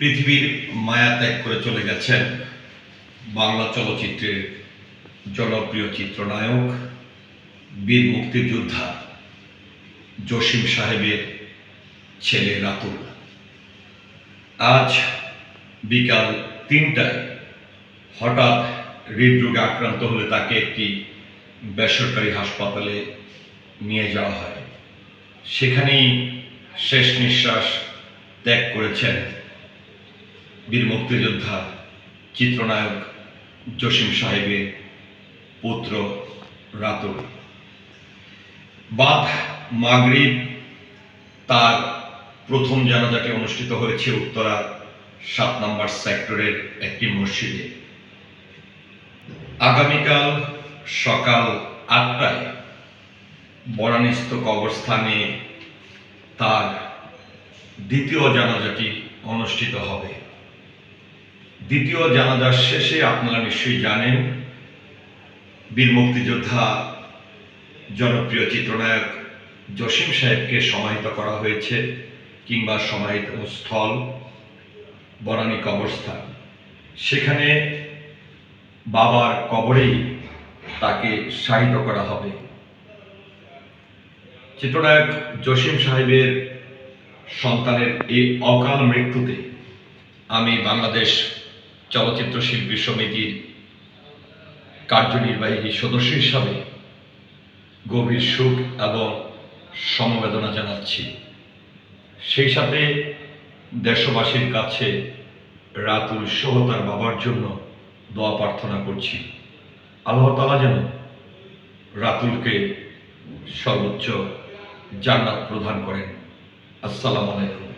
পৃথিবীর মায়া ত্যাগ করে চলে গেছেন বাংলা চলচ্চিত্রের জনপ্রিয় চিত্রনায়ক, বীর মুক্তিযোদ্ধা জসিম সাহেবের ছেলে রাতুল। আজ বিকাল তিনটায় হঠাৎ হৃদরোগে আক্রান্ত হলে তাকে একটি বেসরকারি হাসপাতালে নিয়ে যাওয়া হয়। সেখানেই শেষ নিঃশ্বাস ত্যাগ করেছেন বীর মুক্তিযোদ্ধা, চিত্রনায়ক জসিম সাহেবের পুত্র রাতুল। বাদ মাগরিব তার প্রথম জানাজাটি অনুষ্ঠিত হয়েছে উত্তরা সাত নম্বর সেক্টরের একটি মসজিদে। আগামীকাল সকাল আটটায় বরানিস্থ কবরস্থানে তার দ্বিতীয় জানাজাটি অনুষ্ঠিত হবে। দ্বিতীয় জানাজার শেষে আপনারা নিশ্চয়ই জানেন, বীর মুক্তিযোদ্ধা, জনপ্রিয় চিত্রনায়ক জসিম সাহেবকে সমাহিত করা হয়েছে কিংবা সমাহিত স্থল বনানী কবরস্থান। সেখানে বাবার কবরেই তাকে শায়িত করা হবে। চিত্রনায়ক জসিম সাহেবের সন্তানের এই অকাল মৃত্যুতে আমি বাংলাদেশ চলচ্চিত্র শিল্পী সমিতির কার্যনির্বাহী সদস্য হিসাবে গভীর সুখ এবং সমবেদনা জানাচ্ছি। সেই সাথে দেশবাসীর কাছে রাতুল সহ তার বাবার জন্য দোয়া প্রার্থনা করছি। আল্লাহ তালা যেন রাতুলকে সর্বোচ্চ জান্নাত প্রদান করেন। আসসালামু আলাইকুম।